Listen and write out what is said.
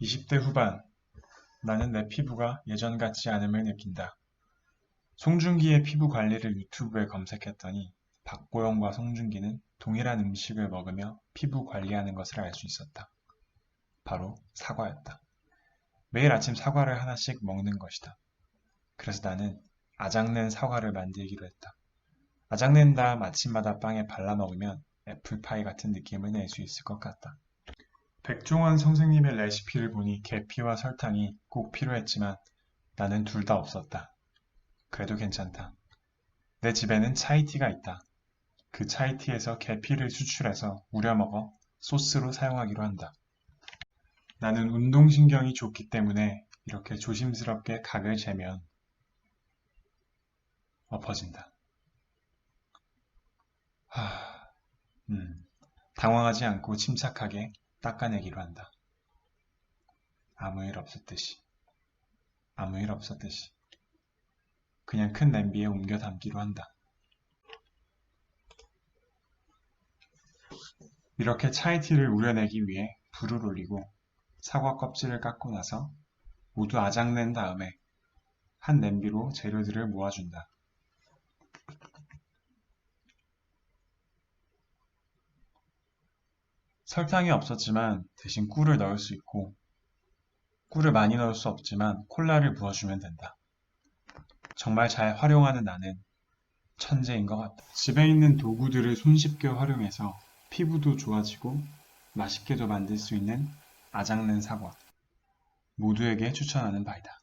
20대 후반, 나는 내 피부가 예전 같지 않음을 느낀다. 송중기의 피부 관리를 유튜브에 검색했더니 박보영과 송중기는 동일한 음식을 먹으며 피부 관리하는 것을 알 수 있었다. 바로 사과였다. 매일 아침 사과를 하나씩 먹는 것이다. 그래서 나는 아작낸 사과를 만들기로 했다. 아작낸 다음 아침마다 빵에 발라 먹으면 애플파이 같은 느낌을 낼 수 있을 것 같다. 백종원 선생님의 레시피를 보니 계피와 설탕이 꼭 필요했지만 나는 둘 다 없었다. 그래도 괜찮다. 내 집에는 차이티가 있다. 그 차이티에서 계피를 추출해서 우려 먹어 소스로 사용하기로 한다. 나는 운동신경이 좋기 때문에 이렇게 조심스럽게 각을 재면 엎어진다. 하, 음, 당황하지 않고 침착하게 닦아내기로 한다. 아무 일 없었듯이. 아무 일 없었듯이. 그냥 큰 냄비에 옮겨 담기로 한다. 이렇게 차이티를 우려내기 위해 불을 올리고 사과 껍질을 깎고 나서 모두 아작낸 다음에 한 냄비로 재료들을 모아준다. 설탕이 없었지만 대신 꿀을 넣을 수 있고 꿀을 많이 넣을 수 없지만 콜라를 부어주면 된다. 정말 잘 활용하는 나는 천재인 것 같다. 집에 있는 도구들을 손쉽게 활용해서 피부도 좋아지고 맛있게도 만들 수 있는 아작낸 사과. 모두에게 추천하는 바이다.